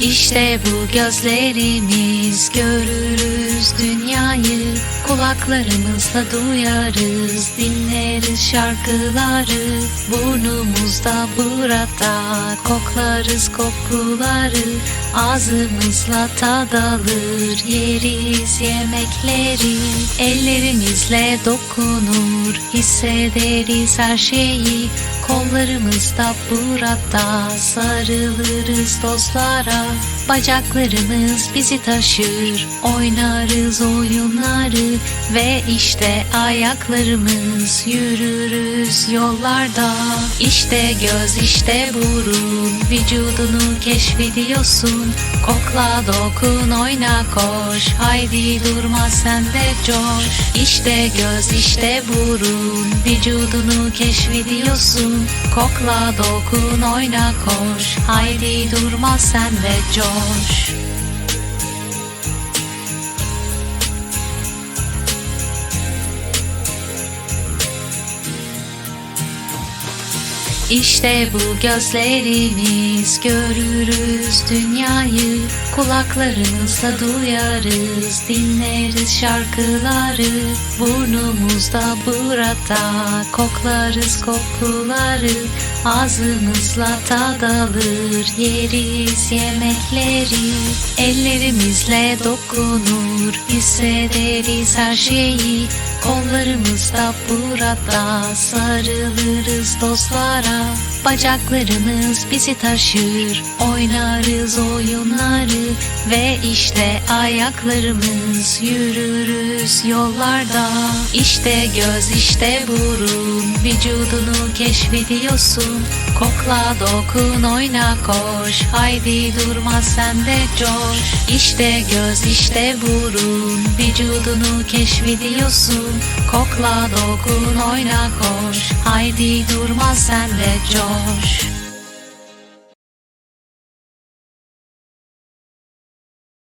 İşte bu gözlerimiz görürüz dünyayı Kulaklarımızla duyarız dinleriz şarkıları. Burnumuzda burada koklarız kokuları. Ağzımızla tad alır yeriz yemekleri. Ellerimizle dokunur hissederiz her şeyi. Kollarımızda burada sarılırız dostlara. Bacaklarımız bizi taşır oynarız oyunları Ve işte ayaklarımız yürürüz yollarda. İşte göz işte burun. Vücudunu keşfediyorsun. Kokla dokun oyna koş. Haydi durma sen de coş. İşte göz işte burun. Vücudunu keşfediyorsun. Kokla dokun oyna koş. Haydi durma sen de coş İşte bu gözlerimiz görürüz dünyayı. Kulaklarımızla duyarız dinleriz şarkıları. Burnumuzda burada koklarız kokuları. Ağzımızla tad alır yeriz yemekleri. Ellerimizle dokunur hissederiz her şeyi Kollarımızda burada sarılırız dostlara. Bacaklarımız bizi taşır oynarız oyunları Ve işte ayaklarımız yürürüz yollarda. İşte göz işte burun vücudunu keşfediyorsun. Kokla dokun oyna koş. Haydi durma sen de coş. İşte göz işte burun vücudunu keşfediyorsun. Kokla dokun oyna koş. Haydi durma sen de coş